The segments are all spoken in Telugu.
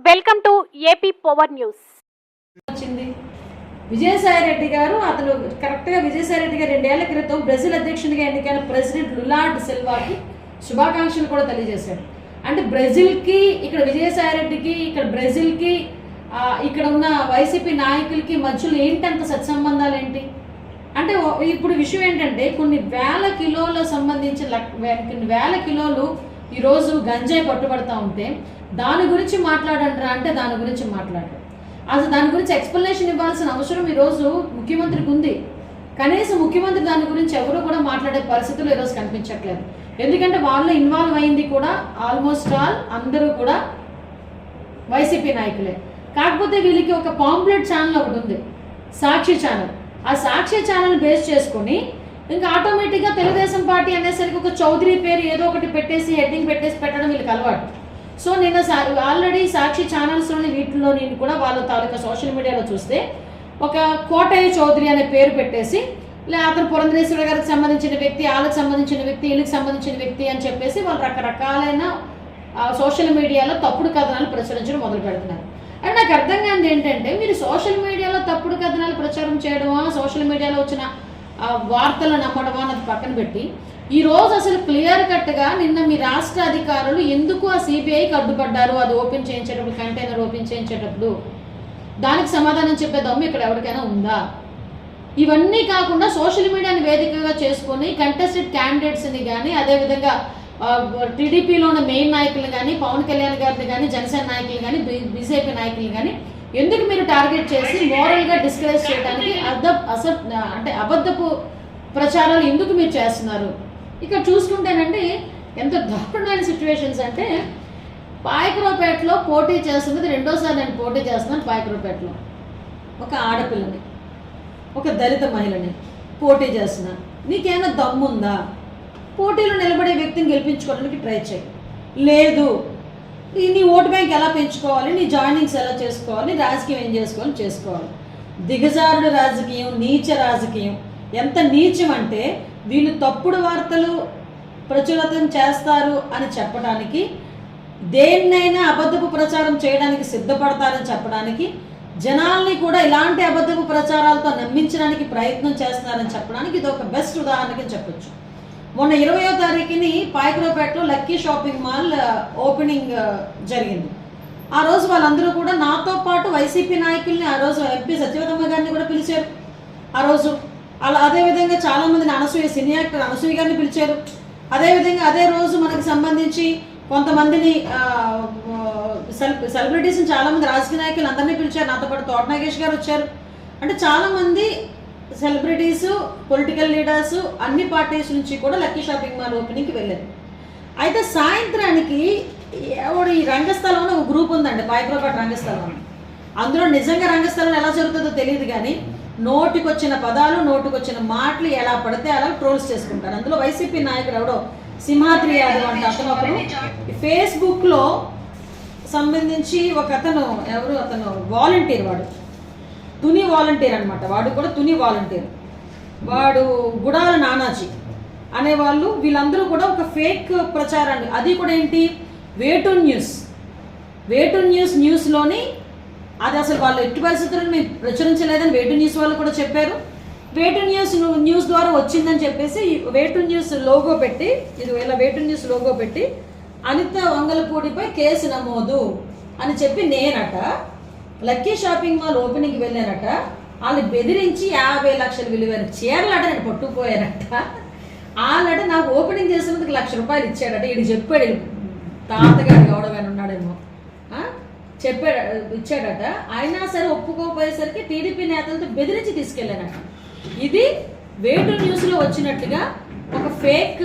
Welcome to AP power news వచ్చింది. విజయసాయి రెడ్డి గారు అతను కరెక్ట్గా విజయసాయి రెడ్డి గారు రెండేళ్ళ క్రితం బ్రెజిల్ అధ్యక్షునిగా ఎన్నికైన ప్రెసిడెంట్ లులార్డ్ సిల్వాకి శుభాకాంక్షలు కూడా తెలియజేశారు. అంటే బ్రెజిల్కి ఇక్కడ విజయసాయి రెడ్డికి ఇక్కడ బ్రెజిల్కి ఇక్కడ ఉన్న వైసీపీ నాయకులకి మధ్యలో ఏంటంత సత్సంబంధాలు ఏంటి? అంటే ఇప్పుడు విషయం ఏంటంటే కొన్ని వేల కిలోల సంబంధించిన లక్- వే- కొన్ని వేల కిలోలు ఈరోజు గంజాయి పట్టుబడతా ఉంటే దాని గురించి మాట్లాడంటారా అంటే దాని గురించి మాట్లాడరు అసలు దాని గురించి ఎక్స్ప్లెనేషన్ ఇవ్వాల్సిన అవసరం ఈరోజు ముఖ్యమంత్రికి ఉంది. కనీసం ముఖ్యమంత్రి దాని గురించి ఎవరు కూడా మాట్లాడే పరిస్థితులు ఈరోజు కనిపించట్లేదు. ఎందుకంటే వాళ్ళు ఇన్వాల్వ్ అయింది కూడా ఆల్మోస్ట్ ఆల్ అందరూ కూడా వైసీపీ నాయకులే. కాకపోతే వీళ్ళకి ఒక పాంప్లెట్ ఛానల్ ఒకటి ఉంది సాక్షి ఛానల్. ఆ సాక్షి ఛానల్ బేస్ చేసుకొని ఇంకా ఆటోమేటిక్గా తెలుగుదేశం పార్టీ అనేసరికి ఒక చౌదరి పేరు ఏదో ఒకటి పెట్టేసి హెడ్డింగ్ పెట్టేసి పెట్టడం వీళ్ళకి అలవాటు. సో నిన్న ఆల్రెడీ సాక్షి ఛానల్స్లోని వీటిలో నేను కూడా వాళ్ళ తాలూకా సోషల్ మీడియాలో చూస్తే ఒక కోటయ్య చౌదరి అనే పేరు పెట్టేసి లే అతను పురంధరేశ్వర గారికి సంబంధించిన వ్యక్తి వాళ్ళకి సంబంధించిన వ్యక్తి వీళ్ళకి సంబంధించిన వ్యక్తి అని చెప్పేసి వాళ్ళు రకరకాలైన సోషల్ మీడియాలో తప్పుడు కథనాలు ప్రచురించడం మొదలు పెడుతున్నారు. అంటే నాకు అర్థం కానిది ఏంటంటే మీరు సోషల్ మీడియాలో తప్పుడు కథనాలు ప్రచారం చేయడమా? సోషల్ మీడియాలో వచ్చిన వార్తలు నమ్మడం అన్నది పక్కన పెట్టి ఈ రోజు అసలు క్లియర్ కట్గా నిన్న మీ రాష్ట్ర అధికారులు ఎందుకు ఆ సిబిఐకి అడ్డుపడ్డారు? అది ఓపెన్ చేయించేటప్పుడు కంటైనర్ ఓపెన్ చేయించేటప్పుడు. దానికి సమాధానం చెప్పే దమ్ము ఇక్కడ ఎవరికైనా ఉందా? ఇవన్నీ కాకుండా సోషల్ మీడియాని వేదికగా చేసుకొని కంటెస్టెడ్ క్యాండిడేట్స్ని కానీ అదేవిధంగా టీడీపీలో ఉన్న మెయిన్ నాయకులు కానీ పవన్ కళ్యాణ్ గారిని కానీ జనసేన నాయకులు కానీ బీజేపీ నాయకులు కానీ ఎందుకు మీరు టార్గెట్ చేసి మోరల్గా డిస్కరేజ్ చేయడానికి అర్ధ అస అంటే అబద్ధపు ప్రచారాలు ఎందుకు మీరు చేస్తున్నారు? ఇక్కడ చూసుకుంటేనండి ఎంత దారుణమైన సిచ్యువేషన్స్ అంటే పాయకరావుపేటలో పోటీ చేస్తున్నది రెండోసారి నేను పోటీ చేస్తున్నాను పాయకరావుపేటలో. ఒక ఆడపిల్లని ఒక దళిత మహిళని పోటీ చేస్తున్నాను. నీకేమైనా దమ్ముందా? పోటీలో నిలబడే వ్యక్తిని గెలిపించుకోవడానికి ట్రై చేయి. లేదు నీ ఓటు బ్యాంక్ ఎలా పెంచుకోవాలి? నీ జాయినింగ్స్ ఎలా చేసుకోవాలి? రాజకీయం ఏం చేసుకోవాలి? చేసుకోవాలి. దిగజారుడు రాజకీయం నీచ రాజకీయం ఎంత నీచం అంటే వీళ్ళు తప్పుడు వార్తలు ప్రచురితం చేస్తారు అని చెప్పడానికి దేన్నైనా అబద్ధపు ప్రచారం చేయడానికి సిద్ధపడతారని చెప్పడానికి జనాల్ని కూడా ఇలాంటి అబద్ధపు ప్రచారాలతో నమ్మించడానికి ప్రయత్నం చేస్తున్నారని చెప్పడానికి ఇది ఒక బెస్ట్ ఉదాహరణకి చెప్పొచ్చు. మొన్న ఇరవయో తారీఖుని పాయకరావుపేటలో లక్కీ షాపింగ్ మాల్ ఓపెనింగ్ జరిగింది. ఆ రోజు వాళ్ళందరూ కూడా నాతో పాటు వైసీపీ నాయకుల్ని ఆ రోజు ఎంపీ సత్యవతమ్మ గారిని కూడా పిలిచారు. ఆ రోజు అలా అదేవిధంగా చాలామందిని అనసూయ సినీ యాక్టర్ అనసూయ గారిని పిలిచారు. అదేవిధంగా అదే రోజు మనకి సంబంధించి కొంతమందిని సెల్ సెలబ్రిటీస్ని చాలామంది రాజకీయ నాయకులు అందరినీ పిలిచారు. నాతో పాటు తోట నాగేష్ గారు వచ్చారు. అంటే చాలామంది సెలబ్రిటీస్ పొలిటికల్ లీడర్స్ అన్ని పార్టీస్ నుంచి కూడా లక్కీ షాపింగ్ మాల్ ఓపెనింగ్కి వెళ్ళారు. అయితే సాయంత్రానికి ఎవడు ఈ రంగస్థలం ఒక గ్రూప్ ఉందండి పాయకరావుపేట రంగస్థలం. అందులో నిజంగా రంగస్థలం ఎలా జరుగుతుందో తెలియదు కానీ నోటికొచ్చిన పదాలు నోటికొచ్చిన మాటలు ఎలా పడితే అలా ట్రోల్స్ చేసుకుంటారు. అందులో వైసీపీ నాయకుడు ఎవడో? సింహాద్రి యాదవ్ అంటే అతను ఒకరు ఫేస్బుక్లో సంబంధించి ఒక అతను ఎవరు? అతను వాలంటీర్ వాడు. తుని వాలంటీర్ అనమాట వాడు కూడా తుని వాలంటీర్. వాడు గుడాల నానాజీ అనేవాళ్ళు వీళ్ళందరూ కూడా ఒక ఫేక్ ప్రచారాన్ని. అది కూడా ఏంటి? వేటు న్యూస్. వేటు న్యూస్ న్యూస్లోని అది అసలు వాళ్ళు ఎట్టి పరిస్థితులను మేము ప్రచురించలేదని వేటు న్యూస్ వాళ్ళు కూడా చెప్పారు. వేటు న్యూస్ న్యూస్ ద్వారా వచ్చిందని చెప్పేసి వేటు న్యూస్ లోగో పెట్టి ఇది ఇలా వేటు న్యూస్ లోగో పెట్టి అనిత వంగలపూడిపై కేసు నమోదు అని చెప్పి నేనట లక్కీ షాపింగ్ మాల్ ఓపెనింగ్కి వెళ్ళారట. వాళ్ళు బెదిరించి యాభై లక్షలు విలువైన చీరలట నేను పట్టుకుపోయారట వాళ్ళట నాకు ఓపెనింగ్ చేసినందుకు లక్ష రూపాయలు ఇచ్చాడట. ఈయన చెప్పాడు తాతగారు గౌడగాని ఉన్నాడేమో. చెప్పాడు ఇచ్చాడట. అయినా సరే ఒప్పుకోపోయేసరికి టీడీపీ నేతలతో బెదిరించి తీసుకెళ్ళానట. ఇది వేటు న్యూస్లో వచ్చినట్టుగా ఒక ఫేక్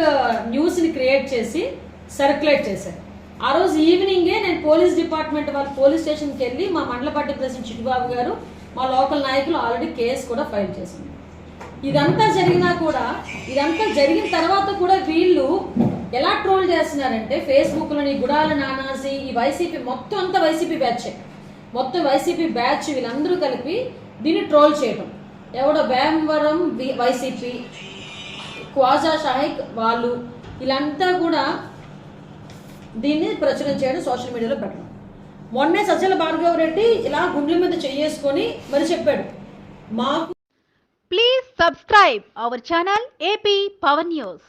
న్యూస్ని క్రియేట్ చేసి సర్క్యులేట్ చేశారు. ఆ రోజు ఈవినింగే నేను పోలీస్ డిపార్ట్మెంట్ వాళ్ళ పోలీస్ స్టేషన్కి వెళ్ళి మా మండల పార్టీ ప్రెసిడెంట్ చిట్టుబాబు గారు మా లోకల్ నాయకులు ఆల్రెడీ కేసు కూడా ఫైల్ చేసింది ఇదంతా జరిగినా కూడా ఇదంతా జరిగిన తర్వాత కూడా వీళ్ళు ఎలా ట్రోల్ చేస్తున్నారంటే ఫేస్బుక్లోని గుడాల నానాసి ఈ వైసీపీ మొత్తం అంతా వైసీపీ బ్యాచే. మొత్తం వైసీపీ బ్యాచ్ వీళ్ళందరూ కలిపి దీన్ని ట్రోల్ చేయటం. ఎవడో వేమవరం వైసీపీ క్వాజా షాహిక్ వాళ్ళు వీళ్ళంతా కూడా దీన్ని ప్రచురం చేయడం సోషల్ మీడియాలో పెట్టడం. మొన్నే సజ్జల భార్గవ రెడ్డి ఇలా గుండెల మీద చెయ్యేసుకొని మరి చెప్పాడు మాకు please subscribe our channel AP Pawan news